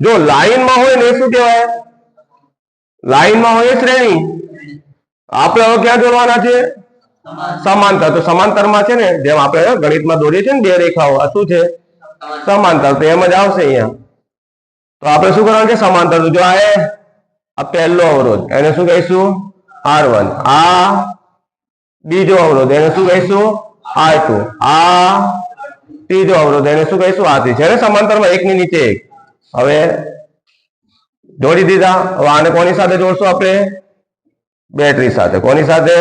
જો લાઈનમાં હોય ને શું કહેવાય? લાઈનમાં હોય એ શ્રેણી. આપણે હવે ક્યાં જોડવાના છે? સમાંતર. તો સમાંતરમાં છે ને, જેમ આપણે ગણિતમાં દોરીએ છીએ ને બે રેખાઓ, આ શું છે? સમાંતર. તો એમ જ આવશે અહીંયા. તો આપણે શું કરવાનું છે? સમાંતર. જો આ આ પહેલો અવરોધ. એને શું કહીશું? આર વન આ બીજો અવરોધ. એને શું કહીશું? આર ટુ આ ત્રીજો અવરોધ. એને શું કહીશું? આ ત્રી છે સમાંતરમાં એક ની નીચે એક. હવે જોડી દીધા. હવે આને કોની સાથે જોડશું આપણે? બેટરી સાથે. કોની સાથે?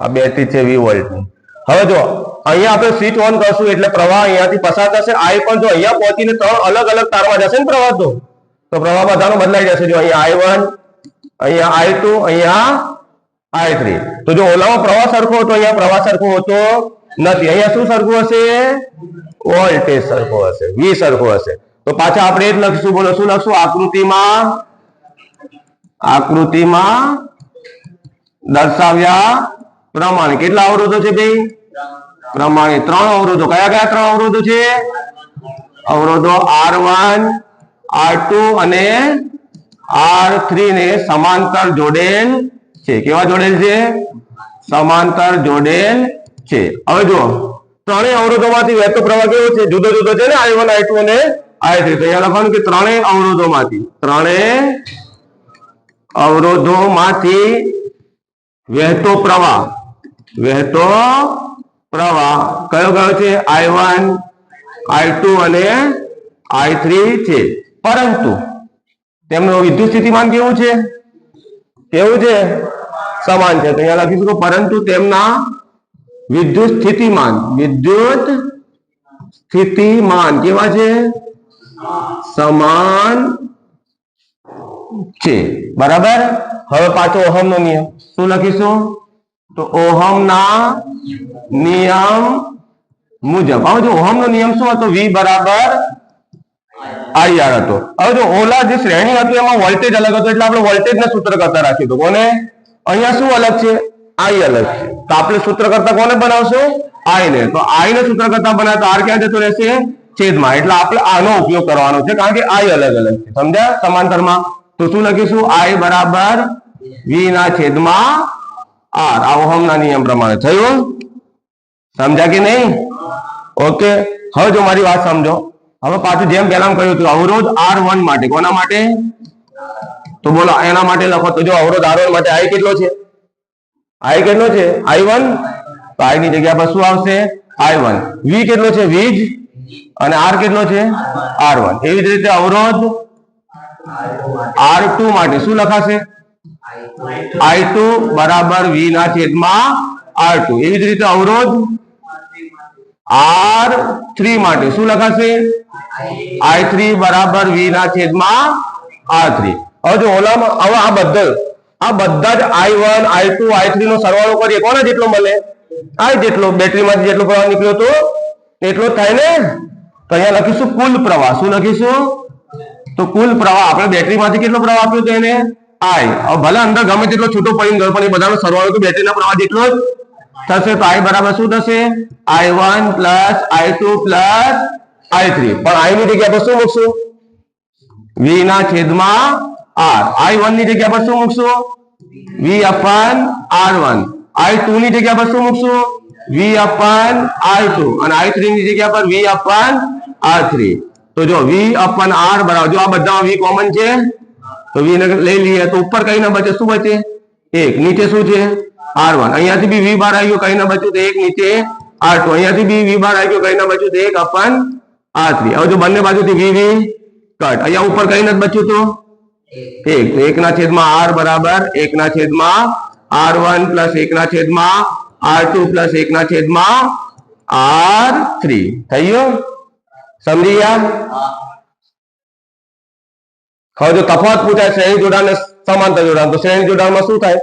આ બેટરી છે વી વોલ્ટની. હવે જો, અહીંયા આપણે સ્વિચ ઓન કરશું એટલે પ્રવાહ અહીંયાથી પસાર થશે. આઈ પણ જો અહીંયા પહોંચીને ત્રણ અલગ અલગ તારમાં જશે ને પ્રવાહ તો? તો પ્રવાહ બધાનો બદલાઈ જશે. જો અહીંયા આઈ વન, અહીંયા આઈ ટુ, અહીંયા આઈ થ્રી. તો જો ઓલામાં પ્રવાહ સરખો હતો, અહીંયા પ્રવાહ સરખો હતો નથી. અહીંયા શું સરખું હશે? વોલ્ટેજ સરખો હશે. વી સરખો હશે. તો પાછા આપણે એ જ લખીશું, બોલો, શું લખશું? આકૃતિમાં આકૃતિમાં દર્શાવ્યા પ્રમાણે. કેટલા અવરોધો છે ભાઈ? પ્રમાણે ત્રણ અવરોધો. કયા કયા ત્રણ અવરોધો છે? અવરોધો આર વન, આર ટુ અને આર થ્રી ને સમાંતર જોડેલ છે. કેવા જોડેલ છે? સમાંતર જોડેલ છે. હવે જો ત્રણેય અવરોધોમાંથી વહેતો પ્રવાહ કેવો છે? જુદો જુદો છે ને આઈ વન આઈ ટુ અને આઈ થ્રી તો અહીંયા લખવાનું કે ત્રણેય અવરોધોમાંથી ત્રણેય અવરોધોમાંથી વહેતો પ્રવાહ વહેતો પ્રવાહ. કયો કયો છે? આઈ વન, આઈ અને આઈ થ્રી છે. પરંતુ તેમનું વિદ્યુત સ્થિતિમાન કેવું છે? કેવું છે? સમાન છે. તો અહીંયા લખીશું પરંતુ તેમના વિદ્યુત સ્થિતિમાન વિદ્યુત સ્થિતિમાન કેવા છે? સમાન છે. બરાબર? હવે પાછો ઓહમનો નિયમ. શું લખીશું? તો ઓહમના નિયમ મુજબ. હવે જો ઓહમનો નિયમ શું હતો? વી બરાબર આઈ આર હતો. હવે જો ઓલા જે શ્રેણી હતી એમાં વોલ્ટેજ અલગ હતો એટલે આપણે વોલ્ટેજ ને સૂત્ર કરતા રાખી હતું કોને? અહીંયા શું અલગ છે? આઈ અલગ છે. તો આપણે સૂત્ર કરતા કોને બનાવશું? આઈ ને તો આઈ ને સૂત્ર કરતા બનાવે તો આર ક્યાં જતો રહેશે? છેદમાં. એટલે આપણે આનો ઉપયોગ કરવાનો છે, કારણ કે આઈ અલગ અલગ છે. સમજ્યા? સમાંતરમાં? તો શું લખીશું? આઈ બરાબર વી ના છેદમાં આર આ ઓહમના નિયમ પ્રમાણે. થયું? સમજ્યા કે નહીં? ઓકે. હવે જો મારી વાત સમજો. હવે પાછું જેમ પહેલા કહ્યું હતું, અવરોધ આર વન માટે. કોના માટે? તો બોલો, એના માટે લખો. તો જો અવરોધ આર વન માટે આઈ કેટલો છે? આઈ કેટલો છે? આઈ વન તો આઈ ની જગ્યા પર શું આવશે? આઈ વન વી કેટલો છે? વીજ? અને આર કેટલો છે? આર વન એવી જ રીતે અવરોધ આર ટુ માટે શું લખાશે? આઈ ટુ બરાબર વી ના છેદમાં આર ટુ એવી જ રીતે અવરોધ આર થ્રી માટે શું લખાશે? આઈ થ્રી બરાબર વી ના છેદમાં આર થ્રી હવે ઓલામાં, હવે આ બધા આ બધા જ I one I two I three નો સરવાળો કરીએ, કોને જેટલો મળે? આઈ જેટલો બેટરીમાંથી જેટલો પ્રવાહ નીકળ્યો તો એટલો થાય ને? તો અહીંયા લખીશું કુલ પ્રવાહ. શું લખીશું? તો કુલ પ્રવાહ. આપણે બેટરીમાંથી કેટલો પ્રવાહ આપ્યો હતો એને? આઈ હવે ભલે અંદર ગમે તેટલો છૂટો પડીને ગયો, પણ એ બધાનો સરવાળો તો બેટરીના પ્રવાહ જેટલો જ થશે. તો આઈ બરાબર શું થશે? I one plus I two plus I three પણ આઈ ની જગ્યા પર શું મૂકશું? વી ના છેદમાં આર આઈ વનની જગ્યા પર શું મૂકશું? V upon R one I two ની જગ્યા પર શું મૂકશું? વી અપન આર ટુ અને આઈ થ્રી ની જગ્યા પર વી અપન આર થ્રી તો જો વી અપન આર બરાબર, જો આ બધામાં વી કોમન છે, તો વી લઈ લઈએ. તો ઉપર કઈ ના બચે શું બચે એક. નીચે શું છે? આર વન અહીંયાથી બી વી બાર આવ્યું, કઈ ના બચ્યું તો એક નીચે આર ટુ અહીંયાથી બી વી બાર આવ્યો, કઈ ના બચ્યું તો એક અપન આર થ્રી હવે જો બંને બાજુથી વી વી કટ અહીંયા ઉપર કઈ નથી બચ્યું તો? એક. તો એક ના છેદમાં આર બરાબર, એકના છેદમાં આર વન પ્લસ એક ના છેદમાં આર ટુ પ્લસ એક ના છેદમાં આર થ્રી થઈ ગયો સમજી ગયા? હવે જો તફાવત પૂછાય શ્રેણી જોડાણ ને સમાંતર જોડાણ, તો શ્રેણી જોડાણમાં શું થાય?